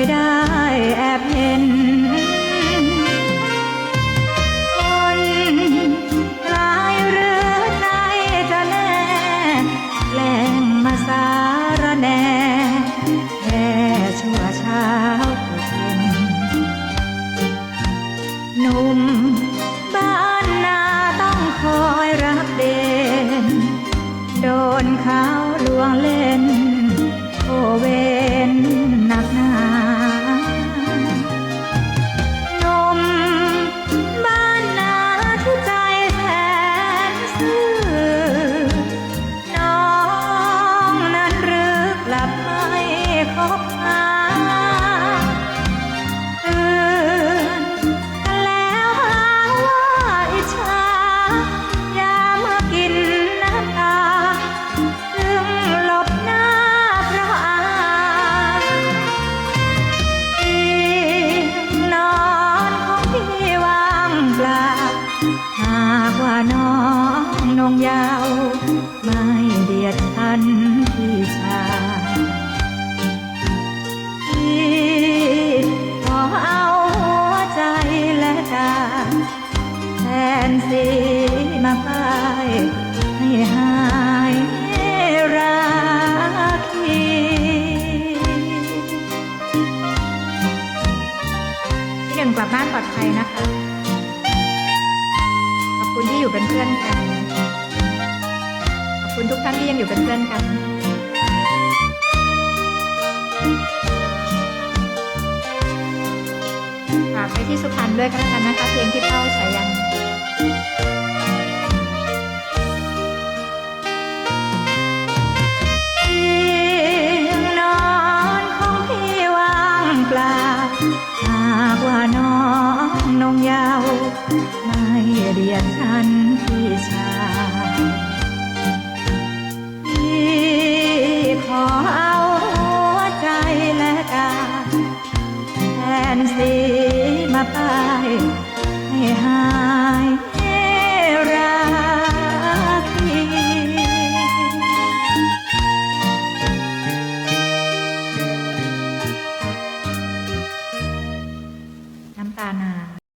ยได้แอบเห็น คนลายหรือใจจะแน่แกล้งมาสารแน่แค่ชั่วเช้าก็เย็นหนุ่มบ้านนาต้องคอยรับเด่นโดนเขาลวงเล่นโอเวน ยดฉันพี่ชายที่ขอเอาหัวใจและกายแทนสีมาป้ายให้หายรักทีพี่หนึ่งกลับบ้านปลอดภัยนะคะ ขอบคุณที่อยู่เป็นเพื่อนกัน ทุกท่านที่ยังอยู่เป็นเพื่อนกันฝากไปที่สุพรรณด้วยกันแล้วกันนะคะเพลงที่เป้าสายันเตียงนอนของันสีมาไป้ายให้หา